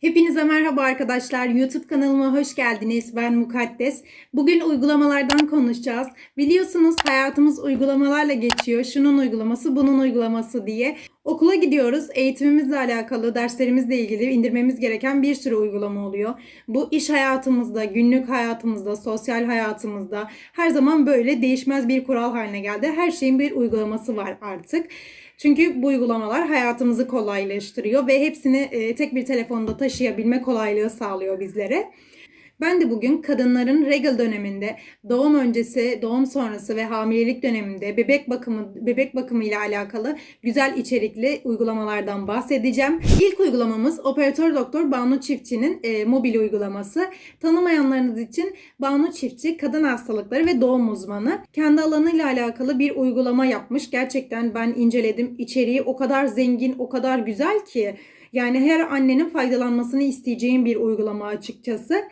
Hepinize merhaba arkadaşlar. YouTube kanalıma hoş geldiniz. Ben Mukaddes. Bugün uygulamalardan konuşacağız. Biliyorsunuz hayatımız uygulamalarla geçiyor. Şunun uygulaması, bunun uygulaması diye. Okula gidiyoruz. Eğitimimizle alakalı, derslerimizle ilgili indirmemiz gereken bir sürü uygulama oluyor. Bu iş hayatımızda, günlük hayatımızda, sosyal hayatımızda her zaman böyle değişmez bir kural haline geldi. Her şeyin bir uygulaması var artık. Çünkü bu uygulamalar hayatımızı kolaylaştırıyor ve hepsini e, tek bir telefonda taşıyabilme kolaylığı sağlıyor bizlere. Ben de bugün kadınların regal döneminde, doğum öncesi, doğum sonrası ve hamilelik döneminde bebek bakımı bebek bakımı ile alakalı güzel içerikli uygulamalardan bahsedeceğim. İlk uygulamamız operatör doktor Banu Çiftçi'nin e, mobil uygulaması. Tanımayanlarınız için Banu Çiftçi kadın hastalıkları ve doğum uzmanı. Kendi alanıyla alakalı bir uygulama yapmış. Gerçekten ben inceledim. İçeriği o kadar zengin, o kadar güzel ki yani her annenin faydalanmasını isteyeceğim bir uygulama açıkçası.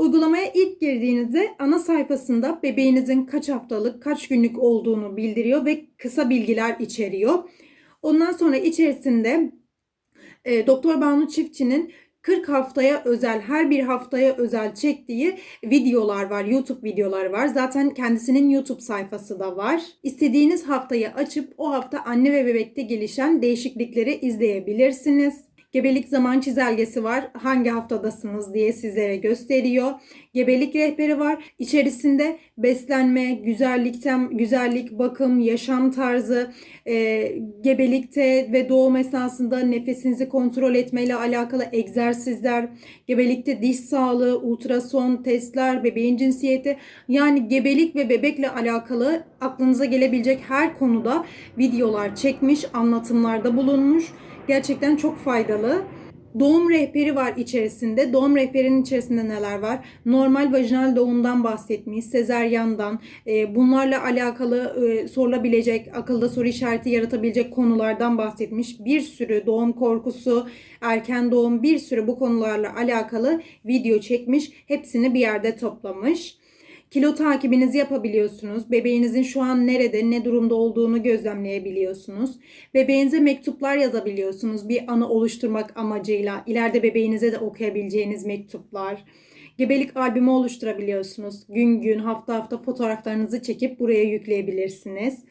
Uygulamaya ilk girdiğinizde ana sayfasında bebeğinizin kaç haftalık, kaç günlük olduğunu bildiriyor ve kısa bilgiler içeriyor. Ondan sonra içerisinde e, Doktor Banu Çiftçi'nin 40 haftaya özel, her bir haftaya özel çektiği videolar var, YouTube videolar var. Zaten kendisinin YouTube sayfası da var. İstediğiniz haftayı açıp o hafta anne ve bebekte gelişen değişiklikleri izleyebilirsiniz. Gebelik zaman çizelgesi var. Hangi haftadasınız diye sizlere gösteriyor. Gebelik rehberi var. İçerisinde beslenme, güzellikten güzellik, bakım, yaşam tarzı, e, gebelikte ve doğum esnasında nefesinizi kontrol etmeyle alakalı egzersizler, gebelikte diş sağlığı, ultrason testler, bebeğin cinsiyeti yani gebelik ve bebekle alakalı aklınıza gelebilecek her konuda videolar çekmiş, anlatımlarda bulunmuş. Gerçekten çok faydalı. Doğum rehberi var içerisinde. Doğum rehberinin içerisinde neler var? Normal vajinal doğumdan bahsetmiş, sezeryandan, e, bunlarla alakalı e, sorulabilecek, akılda soru işareti yaratabilecek konulardan bahsetmiş. Bir sürü doğum korkusu, erken doğum, bir sürü bu konularla alakalı video çekmiş. Hepsini bir yerde toplamış. Kilo takibinizi yapabiliyorsunuz. Bebeğinizin şu an nerede, ne durumda olduğunu gözlemleyebiliyorsunuz. Bebeğinize mektuplar yazabiliyorsunuz bir anı oluşturmak amacıyla. İleride bebeğinize de okuyabileceğiniz mektuplar. Gebelik albümü oluşturabiliyorsunuz. Gün gün, hafta hafta fotoğraflarınızı çekip buraya yükleyebilirsiniz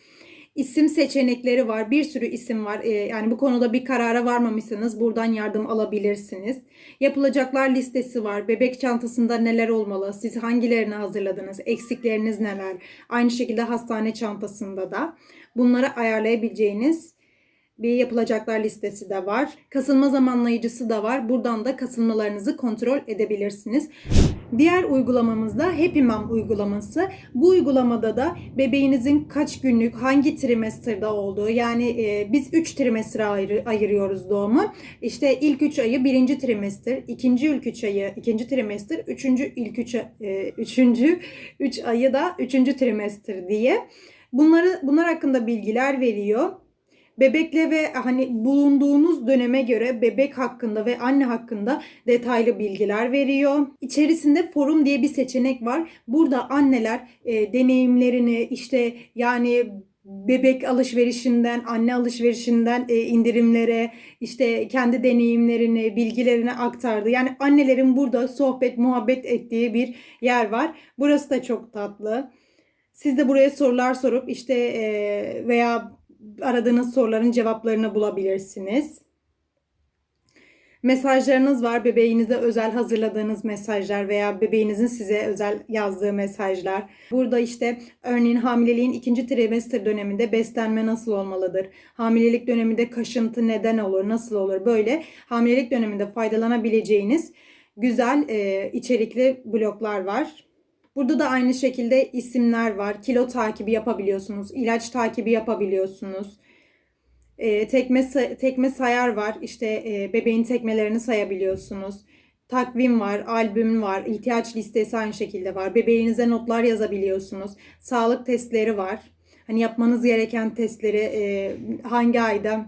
isim seçenekleri var. Bir sürü isim var. Ee, yani bu konuda bir karara varmamışsanız buradan yardım alabilirsiniz. Yapılacaklar listesi var. Bebek çantasında neler olmalı? Siz hangilerini hazırladınız? Eksikleriniz neler? Aynı şekilde hastane çantasında da bunları ayarlayabileceğiniz bir yapılacaklar listesi de var. Kasılma zamanlayıcısı da var. Buradan da kasılmalarınızı kontrol edebilirsiniz. Diğer uygulamamız da Happy uygulaması. Bu uygulamada da bebeğinizin kaç günlük, hangi trimesterda olduğu yani e, biz 3 trimestre ayrı, ayırıyoruz doğumu. İşte ilk 3 ayı birinci trimester, ikinci ilk 3 ayı ikinci trimester, üçüncü ilk 3 e, üçüncü 3 ayı da üçüncü trimester diye. Bunları bunlar hakkında bilgiler veriyor bebekle ve hani bulunduğunuz döneme göre bebek hakkında ve anne hakkında detaylı bilgiler veriyor. İçerisinde forum diye bir seçenek var. Burada anneler e, deneyimlerini işte yani bebek alışverişinden, anne alışverişinden e, indirimlere, işte kendi deneyimlerini, bilgilerini aktardı. Yani annelerin burada sohbet, muhabbet ettiği bir yer var. Burası da çok tatlı. Siz de buraya sorular sorup işte e, veya aradığınız soruların cevaplarını bulabilirsiniz. Mesajlarınız var. Bebeğinize özel hazırladığınız mesajlar veya bebeğinizin size özel yazdığı mesajlar. Burada işte örneğin hamileliğin ikinci trimester döneminde beslenme nasıl olmalıdır? Hamilelik döneminde kaşıntı neden olur? Nasıl olur? Böyle hamilelik döneminde faydalanabileceğiniz güzel e, içerikli bloklar var. Burada da aynı şekilde isimler var. Kilo takibi yapabiliyorsunuz. ilaç takibi yapabiliyorsunuz. E, tekme, tekme sayar var. İşte e, bebeğin tekmelerini sayabiliyorsunuz. Takvim var, albüm var, ihtiyaç listesi aynı şekilde var. Bebeğinize notlar yazabiliyorsunuz. Sağlık testleri var. Hani yapmanız gereken testleri e, hangi ayda,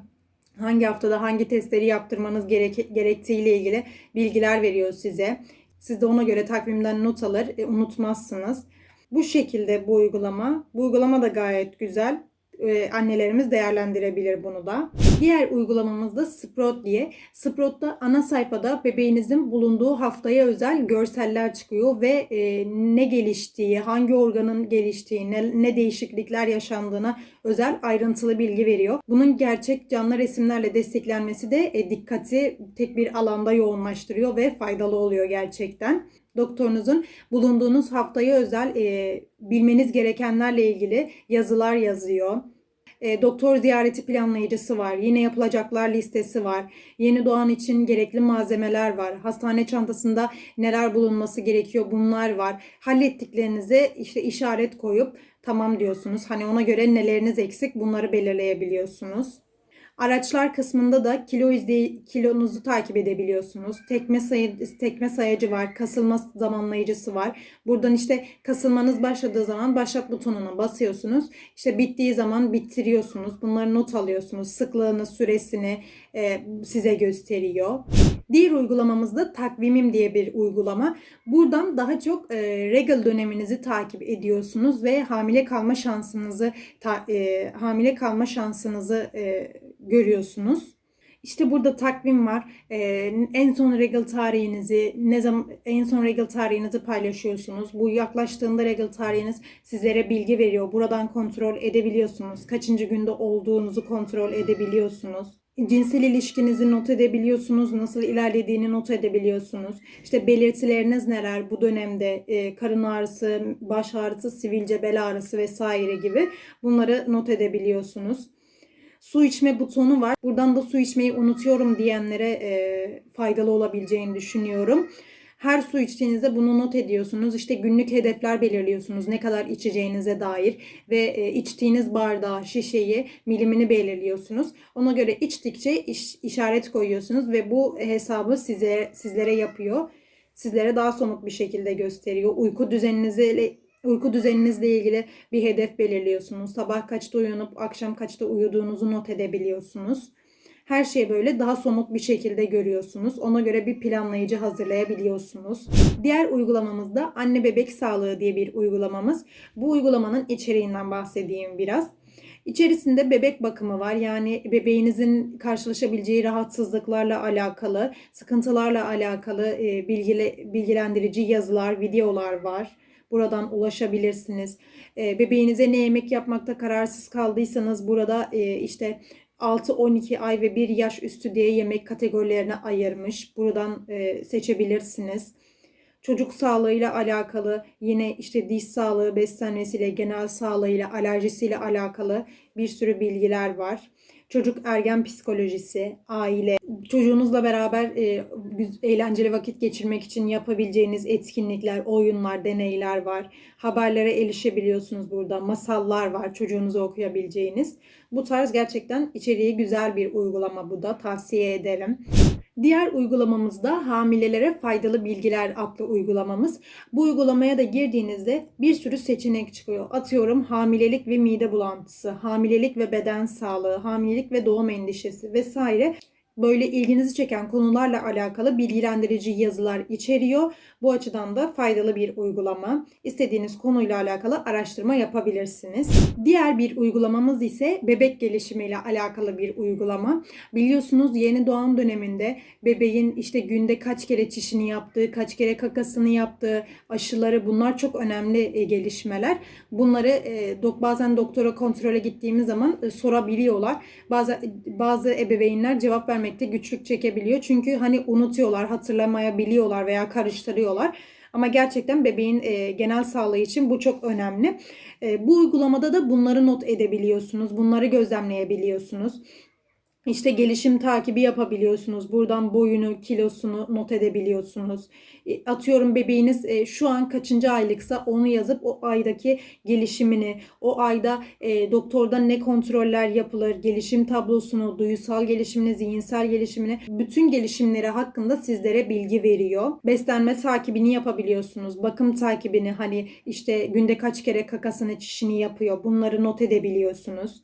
hangi haftada hangi testleri yaptırmanız gerek, gerektiğiyle ilgili bilgiler veriyor size. Siz de ona göre takvimden not alır, e, unutmazsınız. Bu şekilde bu uygulama. Bu uygulama da gayet güzel. E, annelerimiz değerlendirebilir bunu da. Diğer uygulamamız da Sprout diye. Sprout'ta ana sayfada bebeğinizin bulunduğu haftaya özel görseller çıkıyor ve e, ne geliştiği, hangi organın geliştiği, ne, ne değişiklikler yaşandığına özel ayrıntılı bilgi veriyor. Bunun gerçek canlı resimlerle desteklenmesi de e, dikkati tek bir alanda yoğunlaştırıyor ve faydalı oluyor gerçekten. Doktorunuzun bulunduğunuz haftaya özel e, bilmeniz gerekenlerle ilgili yazılar yazıyor. E, doktor ziyareti planlayıcısı var. Yine yapılacaklar listesi var. Yeni doğan için gerekli malzemeler var. Hastane çantasında neler bulunması gerekiyor bunlar var. Hallettiklerinize işte işaret koyup tamam diyorsunuz. Hani ona göre neleriniz eksik bunları belirleyebiliyorsunuz. Araçlar kısmında da kilo izley kilonuzu takip edebiliyorsunuz. Tekme sayı tekme sayacı var, kasılma zamanlayıcısı var. Buradan işte kasılmanız başladığı zaman başlat butonuna basıyorsunuz. İşte bittiği zaman bittiriyorsunuz. Bunları not alıyorsunuz. Sıklığını, süresini e, size gösteriyor. Diğer uygulamamız da takvimim diye bir uygulama. Buradan daha çok e, regal döneminizi takip ediyorsunuz ve hamile kalma şansınızı ta, e, hamile kalma şansınızı e, görüyorsunuz. İşte burada takvim var. Ee, en son regal tarihinizi, ne zaman en son regal tarihinizi paylaşıyorsunuz. Bu yaklaştığında regal tarihiniz sizlere bilgi veriyor. Buradan kontrol edebiliyorsunuz. Kaçıncı günde olduğunuzu kontrol edebiliyorsunuz. Cinsel ilişkinizi not edebiliyorsunuz. Nasıl ilerlediğini not edebiliyorsunuz. İşte belirtileriniz neler bu dönemde e, karın ağrısı, baş ağrısı, sivilce, bel ağrısı vesaire gibi bunları not edebiliyorsunuz su içme butonu var. Buradan da su içmeyi unutuyorum diyenlere e, faydalı olabileceğini düşünüyorum. Her su içtiğinizde bunu not ediyorsunuz. İşte günlük hedefler belirliyorsunuz ne kadar içeceğinize dair ve e, içtiğiniz bardağı, şişeyi, milimini belirliyorsunuz. Ona göre içtikçe iş, işaret koyuyorsunuz ve bu hesabı size sizlere yapıyor. Sizlere daha somut bir şekilde gösteriyor. Uyku düzeninize Uyku düzeninizle ilgili bir hedef belirliyorsunuz. Sabah kaçta uyanıp akşam kaçta uyuduğunuzu not edebiliyorsunuz. Her şeyi böyle daha somut bir şekilde görüyorsunuz. Ona göre bir planlayıcı hazırlayabiliyorsunuz. Diğer uygulamamız da anne bebek sağlığı diye bir uygulamamız. Bu uygulamanın içeriğinden bahsedeyim biraz. İçerisinde bebek bakımı var. Yani bebeğinizin karşılaşabileceği rahatsızlıklarla alakalı, sıkıntılarla alakalı bilgilendirici yazılar, videolar var. Buradan ulaşabilirsiniz. E, bebeğinize ne yemek yapmakta kararsız kaldıysanız burada e, işte 6-12 ay ve 1 yaş üstü diye yemek kategorilerine ayırmış. Buradan e, seçebilirsiniz. Çocuk sağlığıyla alakalı yine işte diş sağlığı, beslenmesiyle, genel sağlığıyla, alerjisiyle alakalı bir sürü bilgiler var çocuk ergen psikolojisi, aile, çocuğunuzla beraber e, eğlenceli vakit geçirmek için yapabileceğiniz etkinlikler, oyunlar, deneyler var. Haberlere erişebiliyorsunuz burada. Masallar var çocuğunuza okuyabileceğiniz. Bu tarz gerçekten içeriği güzel bir uygulama bu da. Tavsiye ederim. Diğer uygulamamız da hamilelere faydalı bilgiler adlı uygulamamız. Bu uygulamaya da girdiğinizde bir sürü seçenek çıkıyor. Atıyorum hamilelik ve mide bulantısı, hamilelik ve beden sağlığı, hamilelik ve doğum endişesi vesaire böyle ilginizi çeken konularla alakalı bilgilendirici yazılar içeriyor. Bu açıdan da faydalı bir uygulama. İstediğiniz konuyla alakalı araştırma yapabilirsiniz. Diğer bir uygulamamız ise bebek gelişimiyle alakalı bir uygulama. Biliyorsunuz yeni doğan döneminde bebeğin işte günde kaç kere çişini yaptığı, kaç kere kakasını yaptığı, aşıları bunlar çok önemli e, gelişmeler. Bunları e, bazen doktora kontrole gittiğimiz zaman e, sorabiliyorlar. Bazı bazı ebeveynler cevap vermek vermekte güçlük çekebiliyor. Çünkü hani unutuyorlar, hatırlamayabiliyorlar veya karıştırıyorlar. Ama gerçekten bebeğin e, genel sağlığı için bu çok önemli. E, bu uygulamada da bunları not edebiliyorsunuz. Bunları gözlemleyebiliyorsunuz. İşte gelişim takibi yapabiliyorsunuz. Buradan boyunu, kilosunu not edebiliyorsunuz. E, atıyorum bebeğiniz e, şu an kaçıncı aylıksa onu yazıp o aydaki gelişimini, o ayda e, doktordan ne kontroller yapılır, gelişim tablosunu, duyusal gelişimini, zihinsel gelişimini, bütün gelişimleri hakkında sizlere bilgi veriyor. Beslenme takibini yapabiliyorsunuz. Bakım takibini hani işte günde kaç kere kakasını, çişini yapıyor. Bunları not edebiliyorsunuz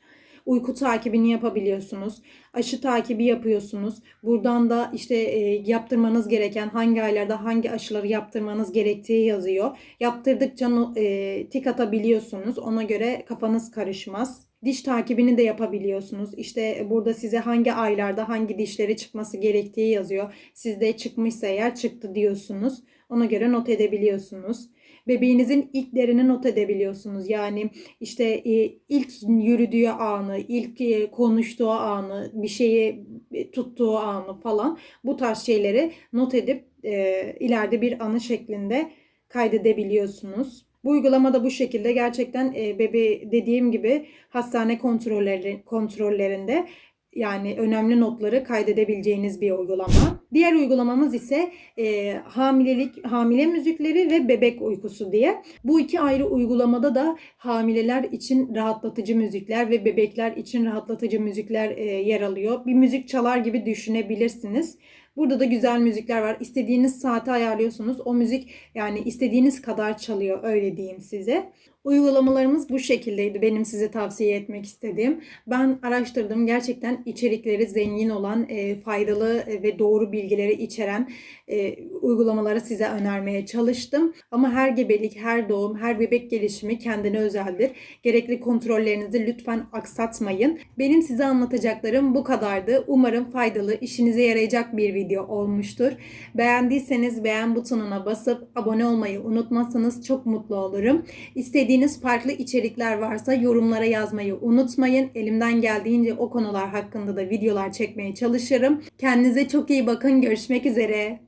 uyku takibini yapabiliyorsunuz. Aşı takibi yapıyorsunuz. Buradan da işte e, yaptırmanız gereken hangi aylarda hangi aşıları yaptırmanız gerektiği yazıyor. Yaptırdıkça e, tik atabiliyorsunuz. Ona göre kafanız karışmaz. Diş takibini de yapabiliyorsunuz. İşte burada size hangi aylarda hangi dişleri çıkması gerektiği yazıyor. Sizde çıkmışsa eğer çıktı diyorsunuz. Ona göre not edebiliyorsunuz. Bebeğinizin ilklerini not edebiliyorsunuz. Yani işte e, ilk yürüdüğü anı, ilk e, konuştuğu anı, bir şeyi e, tuttuğu anı falan bu tarz şeyleri not edip ileride bir anı şeklinde kaydedebiliyorsunuz. Bu uygulama da bu şekilde gerçekten bebe dediğim gibi hastane kontrolleri kontrollerinde yani önemli notları kaydedebileceğiniz bir uygulama. Diğer uygulamamız ise e, hamilelik, hamile müzikleri ve bebek uykusu diye. Bu iki ayrı uygulamada da hamileler için rahatlatıcı müzikler ve bebekler için rahatlatıcı müzikler e, yer alıyor. Bir müzik çalar gibi düşünebilirsiniz. Burada da güzel müzikler var. İstediğiniz saate ayarlıyorsunuz. O müzik yani istediğiniz kadar çalıyor öyle diyeyim size. Uygulamalarımız bu şekildeydi. Benim size tavsiye etmek istediğim. Ben araştırdım. Gerçekten içerikleri zengin olan, e, faydalı ve doğru bilgileri içeren e, uygulamaları size önermeye çalıştım. Ama her gebelik, her doğum, her bebek gelişimi kendine özeldir. Gerekli kontrollerinizi lütfen aksatmayın. Benim size anlatacaklarım bu kadardı. Umarım faydalı, işinize yarayacak bir video olmuştur. Beğendiyseniz beğen butonuna basıp abone olmayı unutmazsanız çok mutlu olurum. İstediğiniz farklı içerikler varsa yorumlara yazmayı unutmayın. Elimden geldiğince o konular hakkında da videolar çekmeye çalışırım. Kendinize çok iyi bakın. Görüşmek üzere.